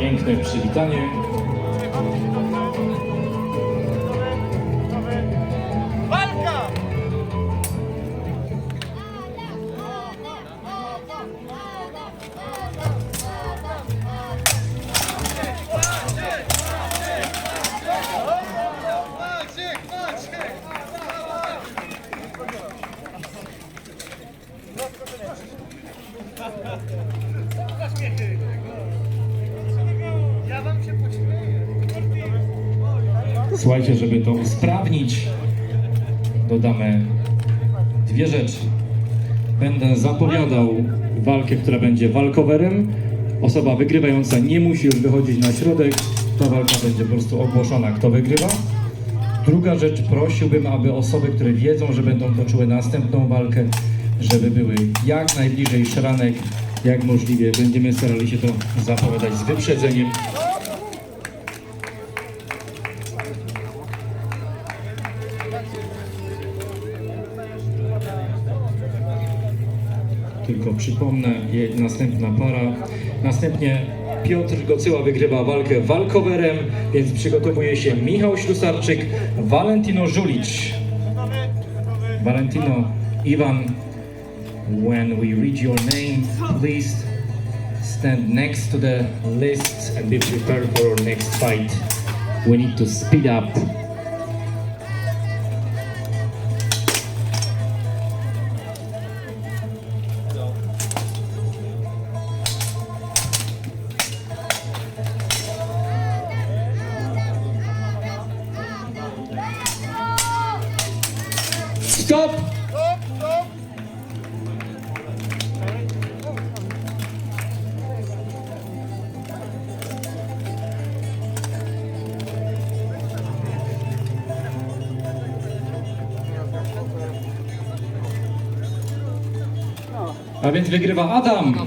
piękne przywitanie. Walka! Maciek, Maciek! Słuchajcie, żeby to usprawnić, dodamy dwie rzeczy. Będę zapowiadał walkę, która będzie walkowerem. Osoba wygrywająca nie musi już wychodzić na środek. Ta walka będzie po prostu ogłoszona, kto wygrywa. Druga rzecz, prosiłbym, aby osoby, które wiedzą, że będą toczyły następną walkę, żeby były jak najbliżej szranek, jak możliwie. Będziemy starali się to zapowiadać z wyprzedzeniem. Tylko przypomnę, następna para. Następnie Piotr Gocyła wygrywa walkę walkowerem, więc przygotowuje się Michał Ślusarczyk, Valentino Żulicz. Valentino, Iwan, when we read your name, please stand next to the list and be prepared for our next fight. We need to speed up. Stop! A więc wygrywa Adam.